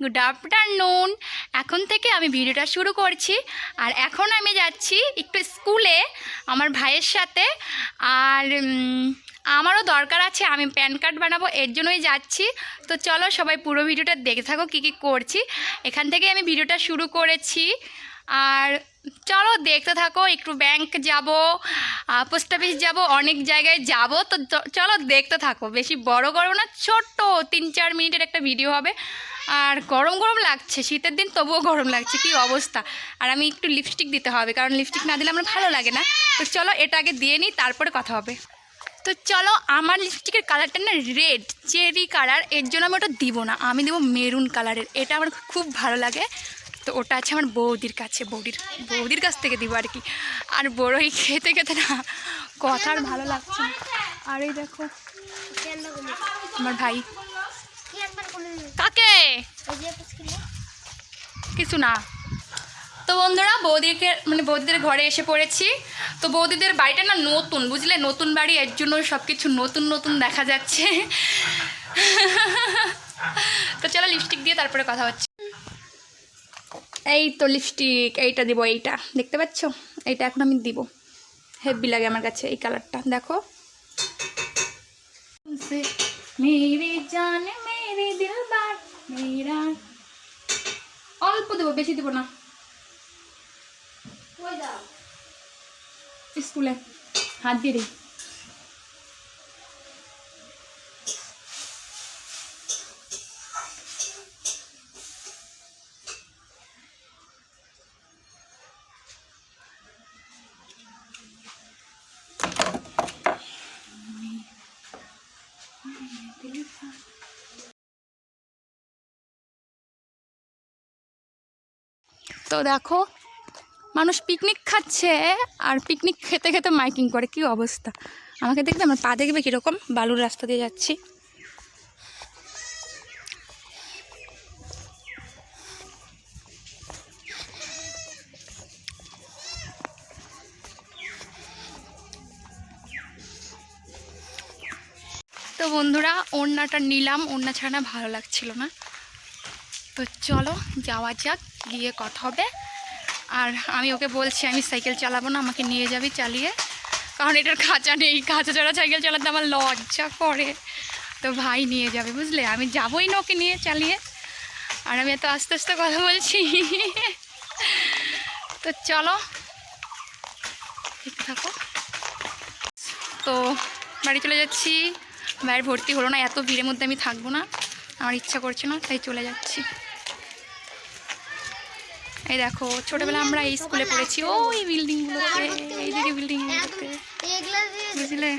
Good afternoon এখন থেকে আমি ভিডিওটা শুরু করছি। আর এখন আমি যাচ্ছি একটু স্কুলে আমার ভাইয়ের সাথে। আর আমারও দরকার আছে, আমি প্যান কার্ড বানাবো, এর জন্যই যাচ্ছি। তো চলো সবাই পুরো ভিডিওটা দেখে থাকো কী কী করছি। এখান থেকে আমি ভিডিওটা শুরু করেছি। আর চলো দেখতে থাকো, একটু ব্যাংক যাব পোস্ট অফিস যাব, অনেক জায়গায় যাব। তো চলো দেখতে থাকো, বেশি বড় করব না, ছোট্ট তিন চার মিনিটের একটা ভিডিও হবে। আর গরম গরম লাগছে, শীতের দিন তবুও গরম লাগছে, কি অবস্থা? আর আমি একটু লিপস্টিক দিতে হবে, কারণ লিপস্টিক না দিলে আমার ভালো লাগে না। তো চলো এটা আগে দিয়ে নিই, তারপরে কথা হবে। তো চলো, আমার লিপস্টিকের কালারটা না রেড চেরি কালারের জন্য আমি ওটা দিব না, আমি দেবো মেরুন কালারের এটা আমার খুব ভালো লাগে। তো ওটা আছে আমার বৌদির কাছে, বৌদির বৌদির কাছ থেকে দিব আর কি। আর বড়ই খেতে খেতে না, কথা আর ভালো লাগছে আর এই দেখো, আমার ভাই। কাকে? কিছু না। তো বন্ধুরা, বৌদিকে মানে বৌদিদের ঘরে এসে পড়েছি। তো বৌদিদের বাড়িটা না নতুন, বুঝলে? নতুন বাড়ি, এর জন্য সব কিছু নতুন নতুন দেখা যাচ্ছে। তো চলো লিপস্টিক দিয়ে তারপরে কথা হচ্ছে। এই তো লিপস্টিক এইটা দিব এইটা। দেখতে পাচ্ছ? এইটা এখন আমি দিব। হেভি লাগে আমার কাছে এই কালারটা দেখো। মেরে জান মেরে দিল বার অল্প দেবো বেশি দেবো না। স্কুলে। হাত দিয়ে দিই। তো দেখো, মানুষ পিকনিক খাচ্ছে আর পিকনিক খেতে খেতে মাইকিং করে, কি অবস্থা? আমাকে দেখবে, আমার পা দেখবে কীরকম? বালুর রাস্তা দিয়ে যাচ্ছি। তো বন্ধুরা, ওড়নাটা নিলাম, ওড়না ছাড়া ভালো লাগছিল না। তো চলো, যাওয়া যাক, গিয়ে কথা হবে। আর আমি ওকে বলছি, আমি সাইকেল চালাবো না, আমাকে নিয়ে যাবি চালিয়ে। কারণ এটার খাঁচা নেই। খাঁচা ছাড়া সাইকেল চালাতে আমার লজ্জা করে। তো ভাই নিয়ে যাবে, বুঝলে? আমি যাবোই না ওকে নিয়ে চালিয়ে। আর আমি এত আস্তে আস্তে কথা বলছি। তো চলো ঠিক থাকো। তো বাড়ি চলে যাচ্ছি। ভাইয়ের ভর্তি হলো না, এত ভিড়ের মধ্যে আমি থাকব না। আমার ইচ্ছা করছে না তাই চলে যাচ্ছি। এই দেখো ছোটবেলা আমরা এই স্কুলে পড়েছি। ওই বিল্ডিংগুলোতে এইদিকে বিল্ডিংগুলোতে বুঝলে?